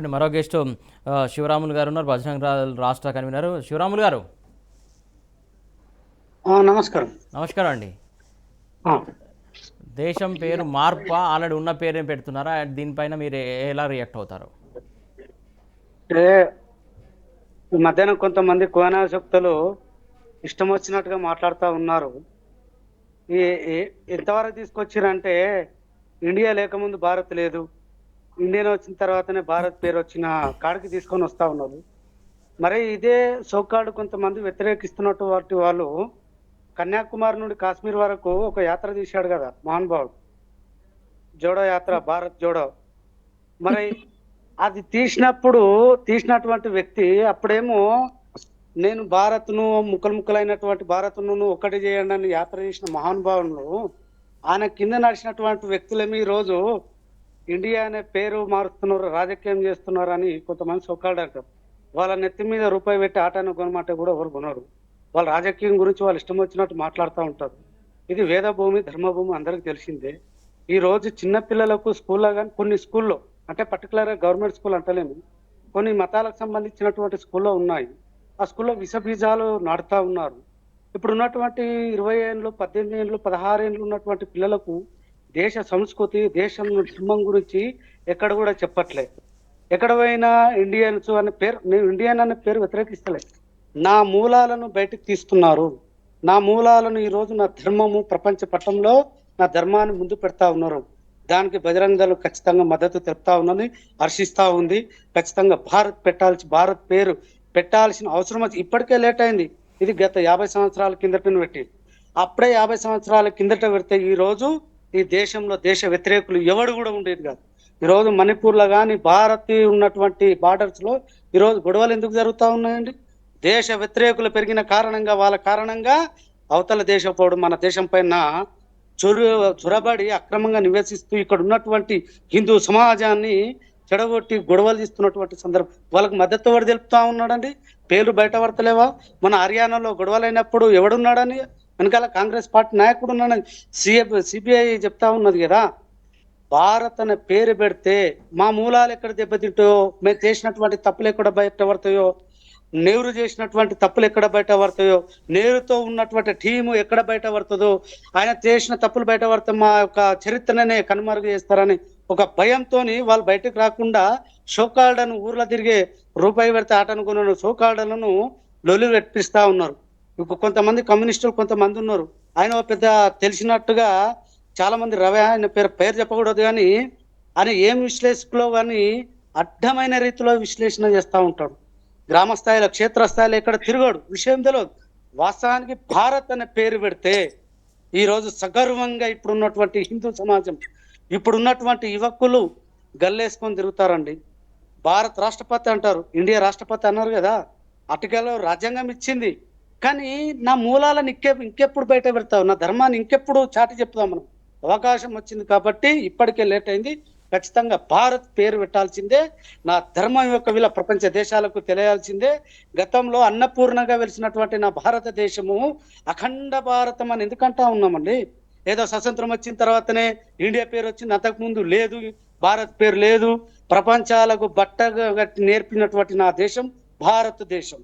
ఒకటి మరో గెస్ట్ శివరాములు గారు ఉన్నారు. బజరంగ రాష్ట్ర కన్వీనర్. శివరాములు గారు. నమస్కారం. నమస్కారం అండి. దేశం పేరు మార్పా? ఆల్రెడీ ఉన్న పేరే పెడుతున్నారా? దీనిపైన మీరు ఎలా రియాక్ట్ అవుతారు? మధ్యాహ్నం కొంతమంది కోనాశక్తులు ఇష్టం వచ్చినట్టుగా మాట్లాడుతూ ఉన్నారు. ఎంతవరకు తీసుకొచ్చారంటే ఇండియా లేకముందు భారత్ లేదు. ఇండియన్ వచ్చిన తర్వాతనే భారత్ పేరు వచ్చిన కాడికి తీసుకొని వస్తా ఉన్నారు. మరి ఇదే సోకాడు కొంతమంది వ్యతిరేకిస్తున్నట్టు వాటి వాళ్ళు కన్యాకుమారి నుండి కాశ్మీర్ వరకు ఒక యాత్ర తీశాడు కదా మహానుభావుడు జోడో యాత్ర భారత్ జోడో. మరి అది తీసినప్పుడు తీసినటువంటి వ్యక్తి అప్పుడేమో నేను భారత్ను ముక్కలు ముక్కలైనటువంటి భారత్ను ఒకటి చేయండి అని యాత్ర చేసిన మహానుభావులు ఆయన కింద నడిచినటువంటి వ్యక్తులేమి ఈ రోజు ఇండియా అనే పేరు మారుస్తున్నారు రాజకీయం చేస్తున్నారు అని కొంతమంది సొక్కాడు అంటారు వాళ్ళ నెత్తి మీద రూపాయి పెట్టి ఆటను కొనమాట కూడా ఎవరు కొనరు. వాళ్ళ రాజకీయం గురించి వాళ్ళు ఇష్టం వచ్చినట్టు మాట్లాడుతూ ఉంటారు. ఇది వేద భూమి ధర్మభూమి అందరికి తెలిసిందే. ఈ రోజు చిన్న పిల్లలకు స్కూల్లో కానీ కొన్ని స్కూల్లో అంటే పర్టికులర్గా గవర్నమెంట్ స్కూల్ అంటలేము. కొన్ని మతాలకు సంబంధించినటువంటి స్కూల్లో ఉన్నాయి. ఆ స్కూల్లో విష బీజాలు నాటుతా ఉన్నారు. ఇప్పుడు ఉన్నటువంటి ఇరవై ఏళ్ళు పద్దెనిమిది ఏళ్ళు పదహారు ఏళ్ళు ఉన్నటువంటి పిల్లలకు దేశ సంస్కృతి దేశం ధర్మం గురించి ఎక్కడ కూడా చెప్పట్లే. ఎక్కడ పోయినా ఇండియన్స్ అనే పేరు నేను ఇండియన్ అనే పేరు వ్యతిరేకిస్తలే. నా మూలాలను బయటకు తీస్తున్నారు. నా మూలాలను ఈరోజు నా ధర్మము ప్రపంచ పట్టంలో నా ధర్మాన్ని ముందు పెడతా ఉన్నారు. దానికి బజరంగ దళం ఖచ్చితంగా మద్దతు తెలుపుతా ఉన్నది హర్షిస్తా ఉంది. ఖచ్చితంగా భారత్ పెట్టాల్సి భారత్ పేరు పెట్టాల్సిన అవసరం వచ్చి ఇప్పటికే లేట్ అయింది. ఇది గత యాభై సంవత్సరాల కిందట పెట్టి. అప్పుడే యాభై సంవత్సరాల కిందట పెడితే ఈ రోజు ఈ దేశంలో దేశ వ్యతిరేకులు ఎవడు కూడా ఉండేది కాదు. ఈరోజు మణిపూర్లో కానీ భారత్ ఉన్నటువంటి బార్డర్స్లో ఈరోజు గొడవలు ఎందుకు జరుగుతూ ఉన్నాయండి? దేశ వ్యతిరేకులు పెరిగిన కారణంగా వాళ్ళ కారణంగా అవతల దేశపోడు మన దేశం పైన చొరు చొరబడి అక్రమంగా నివసిస్తూ ఇక్కడ ఉన్నటువంటి హిందూ సమాజాన్ని చెడగొట్టి గొడవలు తీస్తున్నటువంటి సందర్భం. వాళ్ళకి మద్దతు ఎవరు తెలుపుతా ఉన్నాడండి? పేర్లు బయట పడతలేవా మన హర్యానాలో గొడవలు అయినప్పుడు ఎవడున్నాడని? వెనకాల కాంగ్రెస్ పార్టీ నాయకుడు ఉన్నాడని సిఎఫ్ సిబిఐ చెప్తా ఉన్నది కదా. భారత్ అనే పేరు పెడితే మా మూలాలు ఎక్కడ దెబ్బతింటాయో మేము చేసినటువంటి తప్పులు ఎక్కడ బయట పడతాయో నెహ్రూ చేసినటువంటి తప్పులు ఎక్కడ బయట పడతాయో నెహ్రూతో ఉన్నటువంటి టీము ఎక్కడ బయట పడుతుందో ఆయన చేసిన తప్పులు బయట పడితే మా యొక్క చరిత్రనే కనుమరుగు చేస్తారని ఒక భయంతోని వాళ్ళు బయటకు రాకుండా షోకాల్డను ఊర్లో తిరిగే రూపాయి పెడితే ఆటను అనుకున్న షోకాల్డలను లొలి పెట్టిస్తా ఉన్నారు. కొంతమంది కమ్యూనిస్టులు కొంతమంది ఉన్నారు. ఆయన ఒక పెద్ద తెలిసినట్టుగా చాలా మంది రవి ఆయన పేరు పేరు చెప్పకూడదు కానీ ఆయన ఏం విశ్లేషకులో కానీ అడ్డమైన రీతిలో విశ్లేషణ చేస్తూ ఉంటాడు. గ్రామ స్థాయిలో క్షేత్రస్థాయిలో ఎక్కడ తిరగడు. విషయం తెలియదు. వాస్తవానికి భారత్ అనే పేరు పెడితే ఈరోజు సగర్వంగా ఇప్పుడు ఉన్నటువంటి హిందూ సమాజం ఇప్పుడు ఉన్నటువంటి యువకులు గల్లేసుకొని తిరుగుతారండి. భారత రాష్ట్రపతి అంటారు ఇండియా రాష్ట్రపతి అన్నారు కదా అటుకలో రాజ్యాంగం ఇచ్చింది. కానీ నా మూలాలను ఇంకే ఇంకెప్పుడు బయట పెడతావు? నా ధర్మాన్ని ఇంకెప్పుడు చాటి చెప్తాం మనం? అవకాశం వచ్చింది కాబట్టి ఇప్పటికే లేట్ అయింది. ఖచ్చితంగా భారత్ పేరు పెట్టాల్సిందే. నా ధర్మం యొక్క విల ప్రపంచ దేశాలకు తెలియాల్సిందే. గతంలో అన్నపూర్ణగా వెలిసినటువంటి నా భారతదేశము అఖండ భారతం అని ఎందుకంటా ఉన్నామండి? ఏదో స్వతంత్రం వచ్చిన తర్వాతనే ఇండియా పేరు వచ్చింది. అంతకుముందు లేదు. భారత్ పేరు లేదు. ప్రపంచాలకు బట్టగా నేర్పినటువంటి నా దేశం భారతదేశం.